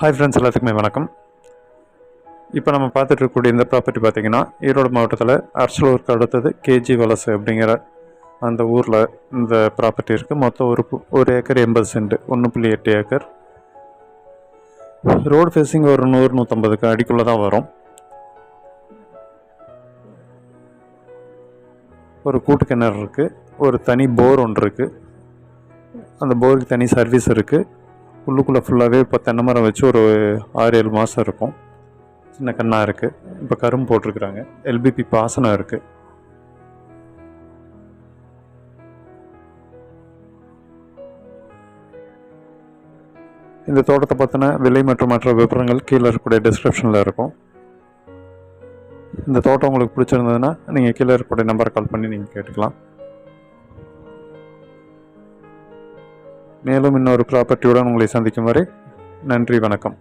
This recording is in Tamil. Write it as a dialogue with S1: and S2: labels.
S1: ஹாய் ஃப்ரெண்ட்ஸ் எல்லாத்துக்குமே வணக்கம். இப்போ நம்ம பார்த்துட்டு இருக்கக்கூடிய இந்த ப்ராப்பர்ட்டி பார்த்திங்கன்னா ஈரோடு மாவட்டத்தில் அரசலூருக்கு அடுத்தது கேஜி வலசு அப்படிங்கிற அந்த ஊரில் இந்த ப்ராப்பர்ட்டி இருக்குது மொத்தம் ஒரு ஒரு ஏக்கர் எண்பது சென்ட் ஒன்று புள்ளி எட்டு ஏக்கர். ரோடு ஃபேஸிங் ஒரு நூறு நூற்றம்பதுக்கு அடிக்குள்ளே தான் வரும். ஒரு கூட்டு கிணறு இருக்குது ஒரு தனி போர் ஒன்று இருக்குது அந்த போருக்கு தனி சர்வீஸ் இருக்குது உள்ளுக்குள்ளே ஃபுல்லாகவே இப்போ தென்னை மரம் வச்சு ஒரு ஆறு ஏழு மாதம் இருக்கும். சின்ன கண்ணாக இருக்குது இப்போ கரும்பு போட்டிருக்குறாங்க. எல்பிபி பாசனம் இருக்குது இந்த தோட்டத்தை பற்றின விலை மற்றும் மற்ற விவரங்கள் கீழே இருக்கக்கூடிய டிஸ்கிரிப்ஷனில் இருக்கும். இந்த தோட்டம் உங்களுக்கு பிடிச்சிருந்ததுன்னா நீங்கள் கீழே இருக்கக்கூடிய நம்பரை கால் பண்ணி நீங்கள் கேட்டுக்கலாம். மேலும் இன்னொரு ப்ராப்பர்ட்டியுடன் உங்களை சந்திக்கும் வரை நன்றி வணக்கம்.